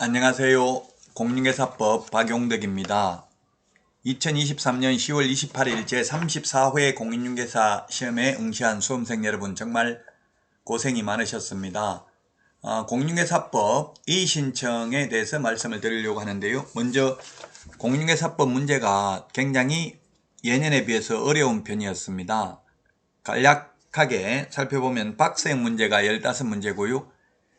안녕하세요. 공인중개사법 박용덕입니다. 2023년 10월 28일 제34회 공인중개사 시험에 응시한 수험생 여러분 정말 고생이 많으셨습니다. 아, 공인중개사법 이의신청에 대해서 말씀을 드리려고 하는데요. 먼저 공인중개사법 문제가 굉장히 예년에 비해서 어려운 편이었습니다. 간략하게 살펴보면 박스형 문제가 15문제고요.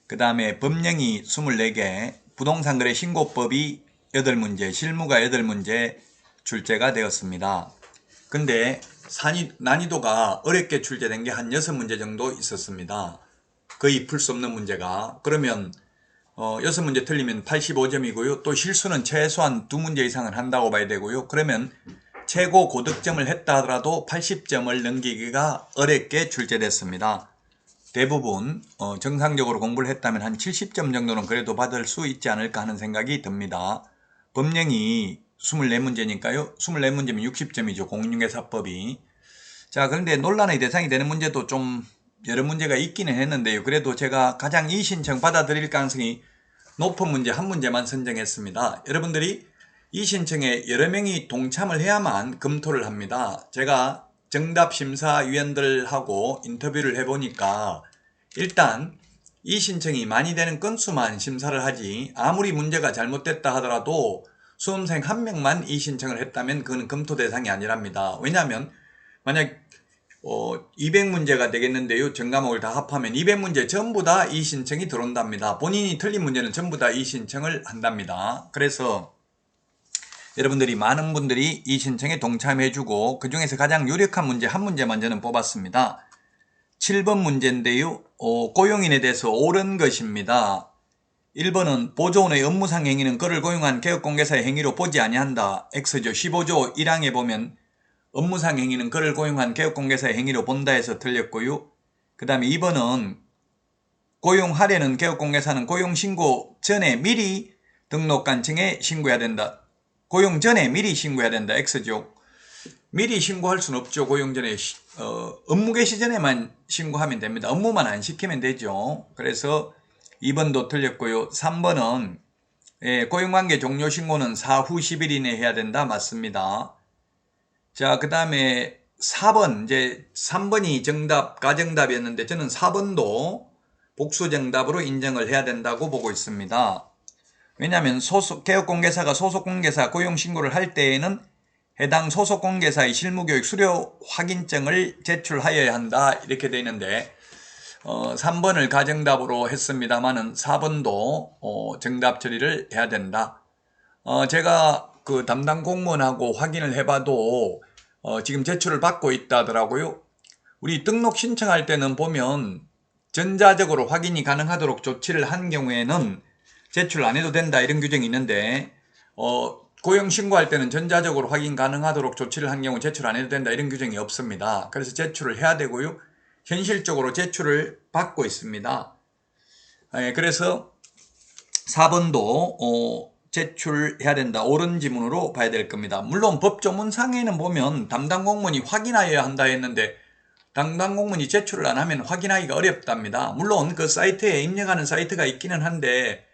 그 다음에 법령이 24개, 부동산 거래 신고법이 8문제, 실무가 8문제 출제가 되었습니다. 근데 산이, 난이도가 어렵게 출제된 게 한 6문제 정도 있었습니다. 거의 풀 수 없는 문제가. 그러면 어, 6문제 틀리면 85점이고요. 또 실수는 최소한 2문제 이상은 한다고 봐야 되고요. 그러면 최고 고득점을 했다 하더라도 80점을 넘기기가 어렵게 출제됐습니다. 대부분 어, 정상적으로 공부를 했다면 한 70점 정도는 그래도 받을 수 있지 않을까 하는 생각이 듭니다. 법령이 24문제니까요. 24문제면 60점이죠. 공인중개사법이. 자, 그런데 논란의 대상이 되는 문제도 좀 여러 문제가 있기는 했는데요. 그래도 제가 가장 이 신청 받아들일 가능성이 높은 문제 한 문제만 선정했습니다. 여러분들이 이 신청에 여러 명이 동참을 해야만 검토를 합니다. 제가 정답 심사위원들하고 인터뷰를 해보니까 일단 이 신청이 많이 되는 건수만 심사를 하지 아무리 문제가 잘못됐다 하더라도 수험생 한 명만 이 신청을 했다면 그건 검토 대상이 아니랍니다. 왜냐하면 만약 어, 200문제가 되겠는데요. 전과목을 다 합하면 200문제 전부 다 이 신청이 들어온답니다. 본인이 틀린 문제는 전부 다 이 신청을 한답니다. 그래서 여러분들이 많은 분들이 이 신청에 동참해주고 그 중에서 가장 유력한 문제 한 문제만 저는 뽑았습니다. 7번 문제인데요. 어, 고용인에 대해서 옳은 것입니다. 1번은 보조원의 업무상 행위는 그를 고용한 개업공개사의 행위로 보지 아니한다. X죠. 15조 1항에 보면 업무상 행위는 그를 고용한 개업공개사의 행위로 본다 해서 틀렸고요. 그 다음에 2번은 고용하려는 개업공개사는 고용신고 전에 미리 등록관청에 신고해야 된다. 고용 전에 미리 신고해야 된다. X죠. 미리 신고할 수는 없죠. 고용 전에 시- 어, 업무 개시 전에만 신고하면 됩니다. 업무만 안 시키면 되죠. 그래서 2번도 틀렸고요. 3번은 예, 고용관계 종료 신고는 사후 10일 이내에 해야 된다. 맞습니다. 자, 그 다음에 4번, 이제 3번이 정답, 가정답이었는데 저는 4번도 복수 정답으로 인정을 해야 된다고 보고 있습니다. 왜냐하면 소속 개업공개사가 소속 공개사 고용 신고를 할 때에는 해당 소속 공개사의 실무교육 수료 확인증을 제출하여야 한다 이렇게 되어 있는데 어, 3번을 가정답으로 했습니다만은 4번도 어, 정답 처리를 해야 된다. 어, 제가 그 담당 공무원하고 확인을 해봐도 어, 지금 제출을 받고 있다더라고요. 우리 등록 신청할 때는 보면 전자적으로 확인이 가능하도록 조치를 한 경우에는 제출 안 해도 된다 이런 규정이 있는데 어, 고용 신고할 때는 전자적으로 확인 가능하도록 조치를 한 경우 제출 안 해도 된다 이런 규정이 없습니다. 그래서 제출을 해야 되고요. 현실적으로 제출을 받고 있습니다. 예, 그래서 4번도 어, 제출해야 된다. 옳은 지문으로 봐야 될 겁니다. 물론 법조문상에는 보면 담당 공무원이 확인하여야 한다 했는데 담당 공무원이 제출을 안 하면 확인하기가 어렵답니다. 물론 그 사이트에 입력하는 사이트가 있기는 한데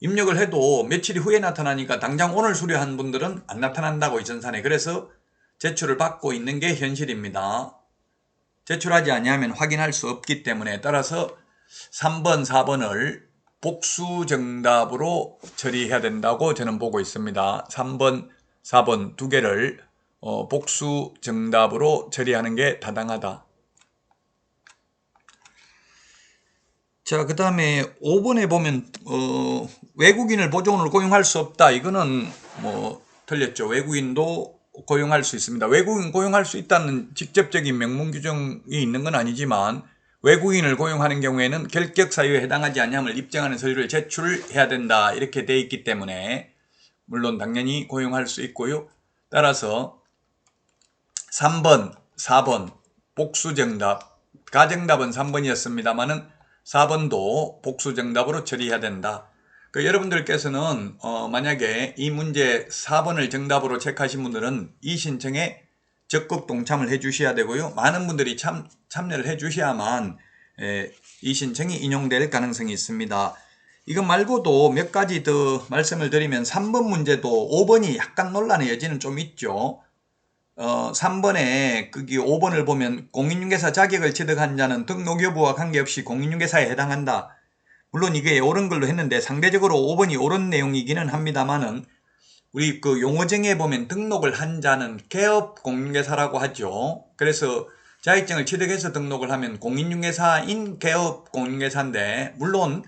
입력을 해도 며칠 후에 나타나니까 당장 오늘 수료한 분들은 안 나타난다고 이전산에 그래서 제출을 받고 있는 게 현실입니다. 제출하지 아니하면 확인할 수 없기 때문에 따라서 3번, 4번을 복수 정답으로 처리해야 된다고 저는 보고 있습니다. 3번, 4번 두 개를 어, 복수 정답으로 처리하는 게 타당하다. 자, 그 다음에 5번에 보면, 어, 외국인을 보조원으로 고용할 수 없다. 이거는 뭐, 틀렸죠. 외국인도 고용할 수 있습니다. 외국인 고용할 수 있다는 직접적인 명문 규정이 있는 건 아니지만, 외국인을 고용하는 경우에는 결격 사유에 해당하지 않냐을 입증하는 서류를 제출해야 된다. 이렇게 돼 있기 때문에, 물론 당연히 고용할 수 있고요. 따라서 3번, 4번 복수 정답, 가정답은 3번이었습니다만은 4번도 복수 정답으로 처리해야 된다. 그 여러분들께서는 어, 만약에 이 문제 4번을 정답으로 체크하신 분들은 이 신청에 적극 동참을 해 주셔야 되고요. 많은 분들이 참, 참여를 해 주셔야만 에, 이 신청이 인용될 가능성이 있습니다. 이것 말고도 몇 가지 더 말씀을 드리면 3번 문제도 5번이 약간 논란의 여지는 좀 있죠. 어, 3번에 거기 5번을 보면 공인중개사 자격을 취득한 자는 등록 여부와 관계없이 공인중개사에 해당한다. 물론 이게 옳은 걸로 했는데 상대적으로 5번이 옳은 내용이기는 합니다만은 우리 그 용어정에 보면 등록을 한 자는 개업 공인중개사라고 하죠. 그래서 자격증을 취득해서 등록을 하면 공인중개사인 개업 공인중개사인데 물론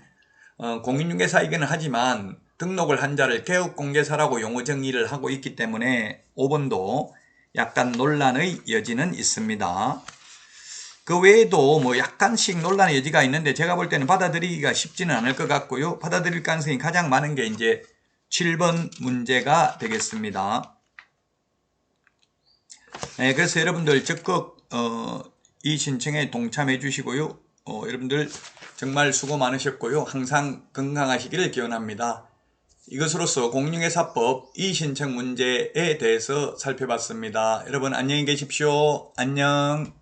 어, 공인중개사이기는 하지만 등록을 한 자를 개업 공개사라고 용어 정의를 하고 있기 때문에 5번도 약간 논란의 여지는 있습니다. 그 외에도 뭐 약간씩 논란의 여지가 있는데 제가 볼 때는 받아들이기가 쉽지는 않을 것 같고요. 받아들일 가능성이 가장 많은 게 이제 7번 문제가 되겠습니다. 네, 그래서 여러분들 적극 어, 이 신청에 동참해 주시고요. 어, 여러분들 정말 수고 많으셨고요. 항상 건강하시기를 기원합니다. 이것으로서 공인중개사법 이 신청 문제에 대해서 살펴봤습니다. 여러분 안녕히 계십시오. 안녕.